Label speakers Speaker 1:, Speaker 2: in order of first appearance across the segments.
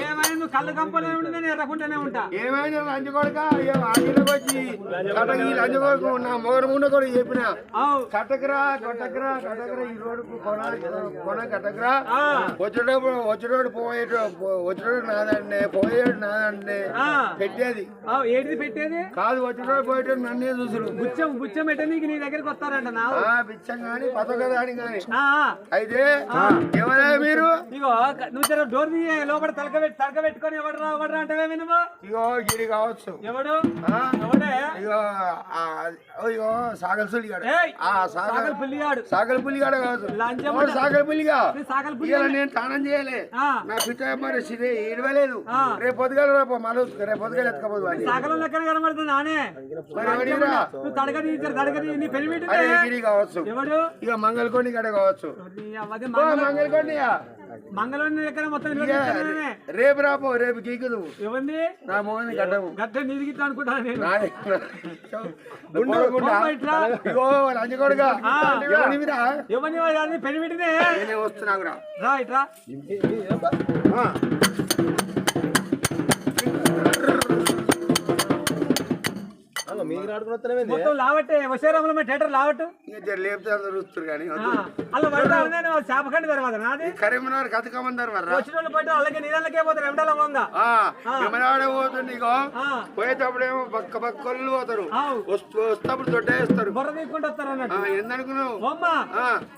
Speaker 1: ఏమైనా కళ్ళు కంపలే ఉండి నేను ఎర్రకుండానే ఉంటా.
Speaker 2: ఏమైనా వచ్చి కటకి లంచ కొడుకు నా మొగరు ముండ కూడా చెప్పిన.
Speaker 1: అవు
Speaker 2: కట్టకరా కట్టకరా కట్టకరా ఈ రోడ్డు కొన కొన కట్టకరా.
Speaker 1: ఆ.
Speaker 2: వచ్చేటప్పుడు వచ్చేటోడు పోయేటో వచ్చేటోడు నాదండి పోయేటోడు నాదండి. పెట్టేది.
Speaker 1: ఏడిది పెట్టేది?
Speaker 2: కాదు వచ్చేటోడు పోయేటోడు నన్నే చూసుడు.
Speaker 1: బుచ్చం బుచ్చం పెట్టనీకి నీ దగ్గరికి వస్తారంట నా
Speaker 2: బిచ్చం పతకదాని
Speaker 1: ఆ.
Speaker 2: అయితే ఎవరా మీరు?
Speaker 1: ఇగో నువ్వు జర డోర్ తీయ లోపల తలక పెట్టి తలక పెట్టుకొని ఎవడరా ఎవడరా అంటే నువ్వు
Speaker 2: ఇగో గిరి కావచ్చు.
Speaker 1: ఎవడు?
Speaker 2: ఆ?
Speaker 1: ఎవడే?
Speaker 2: ఇగో ఆ, ఇగో సాగల్ సులిగాడు
Speaker 1: ఏయ్!
Speaker 2: ఆ
Speaker 1: సాగల్ పిల్లిగాడు.
Speaker 2: సాగల్ పులిగాడ కావచ్చు.
Speaker 1: లంచం
Speaker 2: సాగల్ పులిగా
Speaker 1: సాగల్
Speaker 2: నేను స్నానం చేయలే. నా పిచ్చ మరి సిరే. రేపు పొద్దుగాల రేపు మళ్ళీ రేపు పొద్దుగాల ఎత్తుకపోదు
Speaker 1: సాగలం లెక్కన కనబడుతుంది నానే? నువ్వు నీ
Speaker 2: పెళ్ళి
Speaker 1: పెట్టిందే
Speaker 2: గిరి కావచ్చు.
Speaker 1: ఎవడు?
Speaker 2: ఇక మంగళకొండి గడ కావచ్చు.
Speaker 1: నీ మొత్తం.
Speaker 2: రేపు రాపో రేపు గీకు నువ్వు
Speaker 1: ఎవంది
Speaker 2: నా మోహన్ గడ్డము
Speaker 1: గడ్డ
Speaker 2: నాదే.
Speaker 1: ఉండు,
Speaker 2: పోకుండా.
Speaker 1: పో బయట.
Speaker 2: ఇగో లంచగొడుగా.
Speaker 1: ఆ.
Speaker 2: ఎవరివిరా
Speaker 1: మొత్తం లావట్టే వశేరాముల థియేటర్ లావట్టు?
Speaker 2: చూస్తారు కానీ
Speaker 1: ఆ, అలా పడతా నేను చేపకండి తర్వాత నాది?
Speaker 2: కరీంనగర్ కథకమందరు వర్రా
Speaker 1: వచ్చిన వాళ్ళు అలాగే నీళ్ళకే పోతారు ఎండల వంగ
Speaker 2: ఎమనాడే పోతుంది ఇగో
Speaker 1: ఆ.
Speaker 2: పోయేటప్పుడేమో పక్క పక్కలు పోతారు. వస్తప్పుడు దొడ్డేస్తారు
Speaker 1: బుర్ర తీసుకుంటూ వస్తారు అన్నట్టు.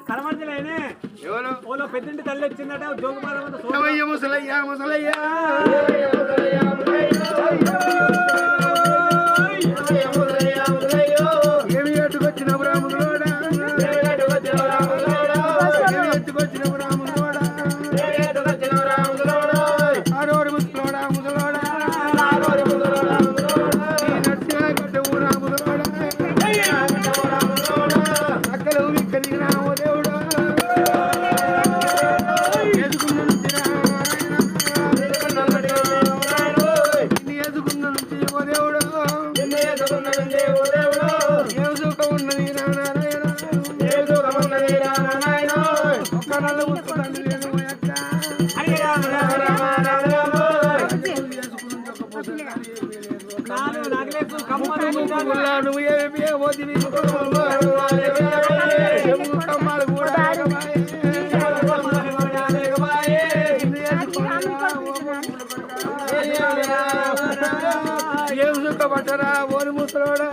Speaker 1: కనబడతలేనే
Speaker 2: ఎవరు?
Speaker 1: ఓలో పెద్దింటి తల్లి వచ్చిందట జోగుమాల
Speaker 2: ముసలయ్యా ముసలయ్యా? సుఖం ఉన్నది నారాయణ దేవుడు. నల్ల ముసుకుంటాను నేను ఓ యక్క.
Speaker 1: హరి రామ రామ రామ నాలుగు నాగలేసు కమ్మలు ఉండాలి.
Speaker 2: ముల్లా నువ్వు ఏమి? చెంబు కమ్మాలు కూడా ఏం సుఖపడ్డరా ఓరి ముసలోడా